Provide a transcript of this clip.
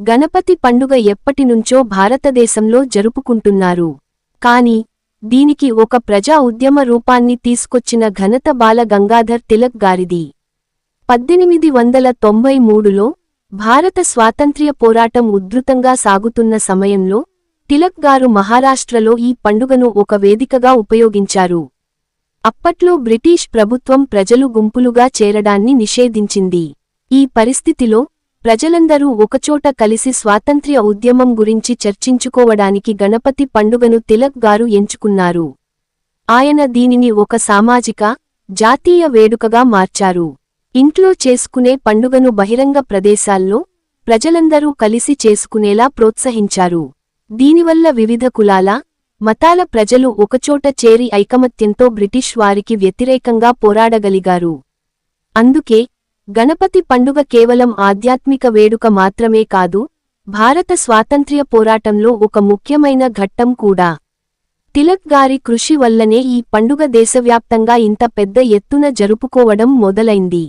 గణపతి పండుగ ఎప్పటినుంచో భారతదేశంలో జరుపుకుంటున్నారు. కాని దీనికి ఒక ప్రజా ఉద్యమ రూపాన్ని తీసుకొచ్చిన ఘనత బాల గంగాధర్ తిలక్ గారిది. పద్దెనిమిది వందల తొంభై మూడులో భారత స్వాతంత్ర్య పోరాటం ఉధృతంగా సాగుతున్న సమయంలో తిలక్ గారు మహారాష్ట్రలో ఈ పండుగను ఒక వేదికగా ఉపయోగించారు. అప్పట్లో బ్రిటీష్ ప్రభుత్వం ప్రజలు గుంపులుగా చేరడాన్ని నిషేధించింది. ఈ పరిస్థితిలో ప్రజలందరూ ఒకచోట కలిసి స్వాతంత్ర్య ఉద్యమం గురించి చర్చించుకోవడానికి గణపతి పండుగను తిలక్ గారు ఎంచుకున్నారు. ఆయన దీనిని ఒక సామాజిక జాతీయ వేడుకగా మార్చారు. ఇంట్లో చేసుకునే పండుగను బహిరంగ ప్రదేశాల్లో ప్రజలందరూ కలిసి చేసుకునేలా ప్రోత్సహించారు. దీనివల్ల వివిధ కులాల మతాల ప్రజలు ఒకచోట చేరి ఐకమత్యంతో బ్రిటిష్ వారికి వ్యతిరేకంగా పోరాడగలిగారు. అందుకే గణపతి పండుగ కేవలం ఆధ్యాత్మిక వేడుక మాత్రమే కాదు భారత స్వాతంత్ర్య పోరాటంలో ఒక ముఖ్యమైన ఘట్టం కూడా. తిలక్ గారి కృషి వల్లనే ఈ పండుగ దేశవ్యాప్తంగా ఇంత పెద్ద ఎత్తున జరుపుకోవడం మొదలైంది.